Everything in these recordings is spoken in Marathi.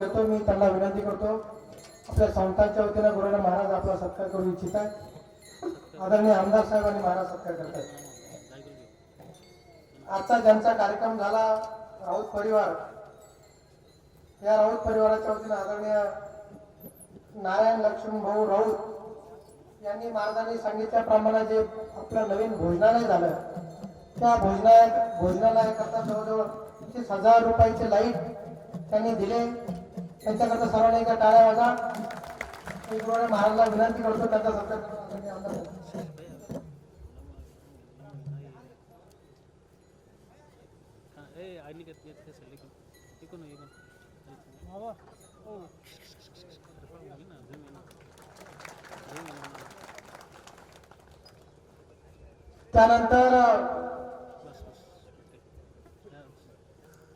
करतो मी त्यांना विनंती करतो. आपल्या संस्थांच्या वतीनं गुरुना महाराज आपला सत्कार करू इच्छित आहे आदरणीय आमदार साहेब आणि महाराज सत्कार करतात आजचा ज्यांचा कार्यक्रम झाला राऊत परिवार. या राऊत परिवाराच्या वतीनं आदरणीय नारायण लक्ष्मण भाऊ राऊत यांनी महाराजांनी सांगितल्याप्रमाणे जे आपलं नवीन भोजनालय झालं त्या भोजनालय भोजनालयाकरता जवळजवळ तीस हजार रुपयाचे लाइट त्यांनी दिले. त्यांच्याकरता सर्वांनी एकदा टाळ्या वाजा. मी महाराजला विनंती करतो त्यांचा सत्कार करण्यासाठी आमदार साहेब. ए आणि घेत घेत कसं लेखन इकून इकून बाबा हो झूम ये ना झूम ये ना झूम ये ना त्यानंतर बस बस ओके या.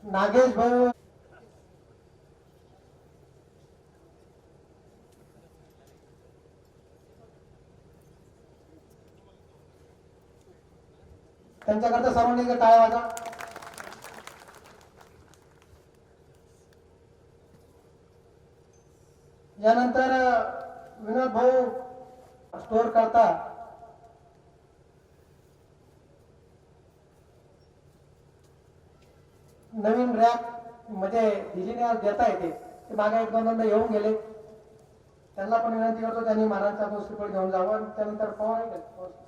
नागेश भाऊ त्यांच्याकरता सर्वांनी काय टाळ्या वाजा. यानंतर विनोद भाऊ स्टोअर करता. नवीन रॅक म्हणजे दिल्लीने देता येते. ते मागे एक दोन दोनदा येऊन गेले. त्यांना पण विनंती करतो त्यांनी महाराजचा तो श्रीफळ घेऊन जावं. त्यानंतर पवार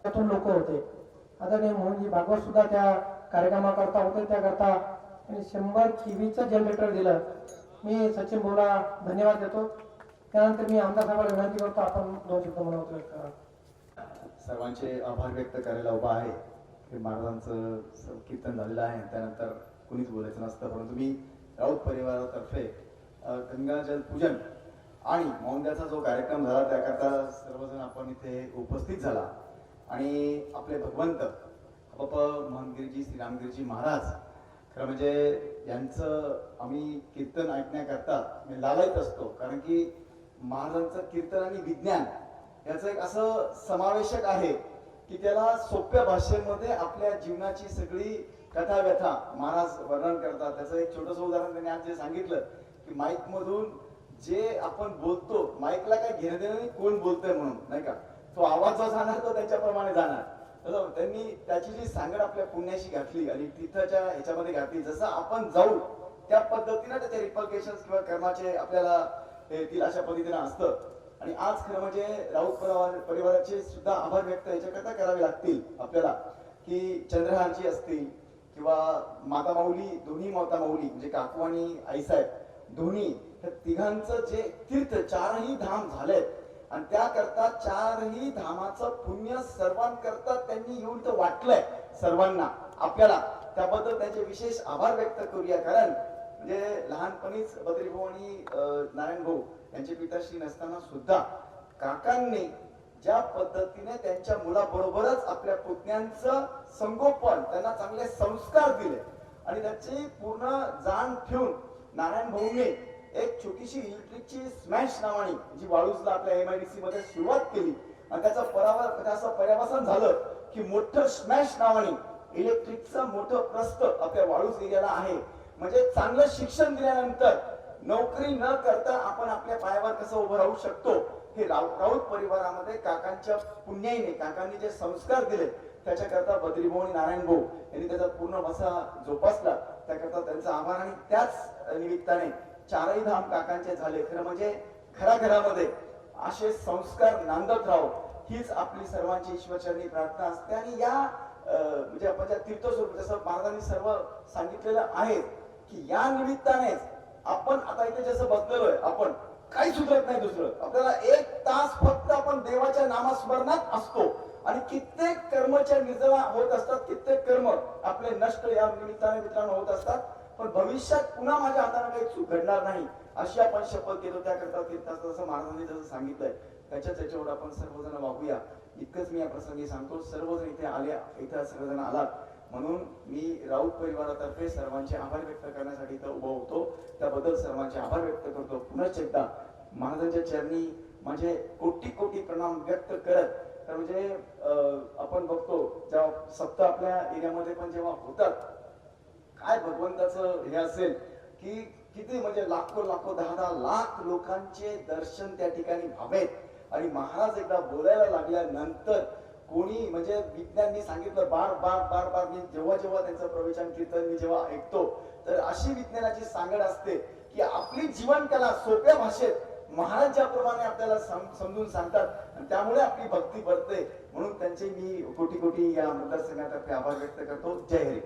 त्यातून लोक होते. आदरणीय मोहनजी भागवत सुद्धा त्या कार्यक्रमाकरता होते त्याकरता आणि शंभर किवीचं जनरेटर दिलं. मी सचिन भाऊला धन्यवाद देतो. त्यानंतर मी आमदार साहेबांना विनंती करतो आपण दोन शब्द म्हणून करा. सर्वांचे आभार व्यक्त करायला उभा आहे. हे महाराजांचं कीर्तन झालेलं आहे. त्यानंतर कुणीच बोलायचं नसतं परंतु मी राऊत परिवारातर्फे गंगाजल पूजन आणि मौंद्याचा जो कार्यक्रम झाला त्याकरता सर्वजण आपण इथे उपस्थित झाला. आणि आपले भगवंत बाप्पा महनगिरीजी श्रीरामगिरीजी महाराज खरं म्हणजे यांचं आम्ही कीर्तन ऐकण्याकरता मी लालायत असतो. कारण की महाराजांचं कीर्तन आणि विज्ञान याचं एक असं समावेशक आहे की त्याला सोप्या भाषेमध्ये आपल्या जीवनाची सगळी कथा व्यथा महाराज वर्णन करतात. त्याचं एक छोटस उदाहरण त्यांनी आज जे सांगितलं की माईक मधून जे आपण बोलतो माईकला काय घेणं देणं नाही कोण बोलतोय म्हणून नाही का? तो आवाज जो जाणार तो त्याच्याप्रमाणे जाणार. त्यांनी त्याची जी सांगड आपल्या पुण्याशी घातली आणि तिथंच्या ह्याच्यामध्ये घातली. जसं आपण जाऊ त्या पद्धतीनं त्याचे रिपल्केशन किंवा कर्माचे आपल्याला येतील अशा पद्धतीनं असतं. आणि आज खरं म्हणजे राऊत परिवार परिवाराचे सुद्धा आभार व्यक्त याच्याकरता करावे लागतील आपल्याला. की चंद्रहारजी असतील किंवा माता माऊली दोन्ही माता माऊली म्हणजे काकू आणि आईसाहेब दोन्ही तर तिघांचं जे तीर्थ चारही धाम झालेत आणि त्याकरता चारही धामाचं पुण्य सर्वांकरता त्यांनी येऊन तर वाटलंय सर्वांना. आपल्याला त्याबद्दल त्यांचे विशेष आभार व्यक्त करूया. कारण म्हणजे लहानपणीच बद्री भाऊ आणि नारायण भाऊ यांचे पिताश्री नसताना सुद्धा काकांनी ज्या पद्धतीने त्यांच्या मुलाबरोबरच आपल्या पुतण्यांचं संगोपन त्यांना चांगले संस्कार दिले आणि त्याची पूर्ण जाण ठेवून नारायण भाऊंनी एक छोटीशी इलेक्ट्रिकची स्मॅश नावानी जी वाळूजला आपल्या एमआयडीसी मध्ये सुरुवात केली. आणि त्याचं परावर त्याचं पर्यावसन झालं की मोठं स्मॅश नावानी इलेक्ट्रिकचं मोठं प्रस्त आपल्या वाळूज एरियाला आहे. म्हणजे चांगलं शिक्षण दिल्यानंतर नोकरी न करता आपण आपल्या पायावर कसं उभं राहू शकतो हे राऊ राऊत परिवारामध्ये काकांच्या पुण्याईने काकांनी जे संस्कार दिले त्याच्याकरता बद्रीभाऊ आणि नारायण भाऊ यांनी त्याचा पूर्ण वसा जोपासला. त्याकरता त्यांचा आभार आणि त्याच निमित्ताने चारही धाम काकांचे झाले. खरं म्हणजे घराघरामध्ये असे संस्कार नांदत राहो हीच आपली सर्वांची ईश्वरचरणी प्रार्थना असते. आणि या म्हणजे आपण ज्या तीर्थस्वरूप जसं महाराजांनी सर्व सांगितलेलं आहे की या निमित्तानेच आपण आता इथे जसं बसलेलोय आपण काही सुचत नाही दुसरं. आपल्याला एक तास फक्त आपण देवाच्या नामस्मरणात असतो. आणि कित्येक कर्मच्या निर्जला होत असतात कित्येक कर्म आपले नष्ट या निमित्ताने मित्रांनो होत असतात. पण भविष्यात पुन्हा माझ्या हाताने काही चूक घडणार नाही अशी आपण शपथ घेतो. त्याकरता तीर्थाचं जसं महाराजांनी जसं सांगितलंय त्याच्याच याच्यावर आपण सर्वजण वागूया. इतकंच मी या प्रसंगी सांगतो सर्वजण इथे आले इथे सर्वजण आलात. म्हणून मी राऊत परिवारातर्फे सर्वांचे आभार व्यक्त करण्यासाठी इथं उभा होतो. त्याबद्दल सर्वांचे आभार व्यक्त करतो. पुनश्च एकदा महाराजांच्या चरणी माझे कोटी कोटी प्रणाम व्यक्त करत तर म्हणजे आपण बघतो जेव्हा सप्ताह आपल्या एरियामध्ये पण जेव्हा होतात काय भगवंताचं हे असेल की किती म्हणजे लाखो लाखो दहा दहा लाख लोकांचे दर्शन त्या ठिकाणी व्हावेत. आणि महाराज एकदा बोलायला लागल्यानंतर कोणी म्हणजे विज्ञाननी सांगितलं बार बार बार बार मी जेव्हा जेव्हा त्यांचं प्रवचन कीर्तन मी जेव्हा ऐकतो तर अशी विज्ञानाची सांगड असते की आपली जीवनकला सोप्या भाषेत महाराज ज्याप्रमाणे आपल्याला सम- समजून सांगतात. आणि त्यामुळे आपली भक्ती बढ़ते. म्हणून त्यांचे मी कोटी कोटी या मतदारसंघातर्फे आभार व्यक्त करतो. जय हरी